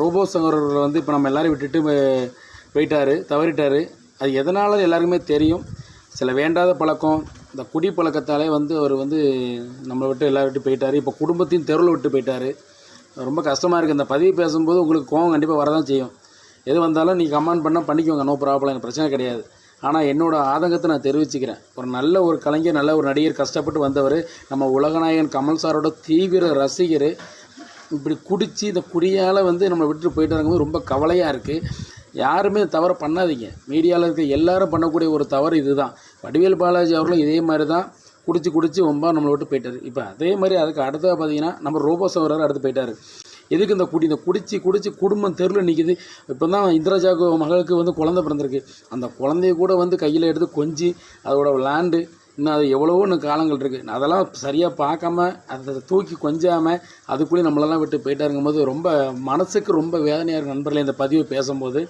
Robot சகோதரர் வந்து இப்போ நம்ம எல்லோரும் விட்டுட்டு போயிட்டார் தவறிட்டார். அது எதனால் எல்லாருக்குமே தெரியும். சில வேண்டாத பழக்கம் இந்த குடி பழக்கத்தாலே வந்து அவர் வந்து நம்மளை விட்டு எல்லாரும் விட்டு போயிட்டாரு. இப்போ குடும்பத்தையும் தெருவில் விட்டு போயிட்டாரு. ரொம்ப கஷ்டமாக இருக்குது இந்த பதிவு பேசும்போது உங்களுக்கு கோவம் கண்டிப்பாக வரதான் செய்யும். எது வந்தாலும் நீங்கள் கமெண்ட் பண்ணால் பண்ணிக்கோங்க நோ ப்ராப்ளம் எனக்கு பிரச்சனை கிடையாது. ஆனால் என்னோட ஆதங்கத்தை நான் தெரிவிச்சுக்கிறேன். ஒரு நல்ல ஒரு கலைஞர் நல்ல ஒரு நடிகர் கஷ்டப்பட்டு வந்தவர் நம்ம உலகநாயகன் கமல் சாரோட தீவிர ரசிகர். இப்படி குடித்து இந்த குடியால் வந்து நம்மளை விட்டுட்டு போயிட்டு இருக்கும்போது ரொம்ப கவலையாக இருக்குது யாருமே தவறு பண்ணாதீங்க. மீடியாவில் இருக்க எல்லாரும் பண்ணக்கூடிய ஒரு தவறு இதுதான். வடிவேல் பாலாஜி அவர்களும் இதே மாதிரி தான் குடிச்சு குடிச்சு ரொம்ப நம்மளை விட்டு போயிட்டார். இப்போ அதே மாதிரி அதுக்கு அடுத்ததாக பார்த்தீங்கன்னா நம்ம ரோபோ சவரர் அடுத்து போயிட்டார். எதுக்கு இந்த குடி இந்த குடிச்சு குடிச்சு குடும்பம் தெருவில் நிற்கிது இப்போ தான் இந்திராஜாக்கு மகளுக்கு வந்து குழந்தை பிறந்திருக்கு. அந்த குழந்தைய கூட வந்து கையில் எடுத்து கொஞ்சி அதோட விளாண்டு இன்னும் அது எவ்வளவோ இன்னும் காலங்கள் இருக்குது அதெல்லாம் சரியாக பார்க்காம அதை தூக்கி கொஞ்சாமல் அதுக்குள்ளேயே நம்மளெல்லாம் விட்டு போயிட்டாருங்கும் போது ரொம்ப மனசுக்கு ரொம்ப வேதனையாக இருக்கும். நண்பர்களே இந்த பதிவு பேசும்போது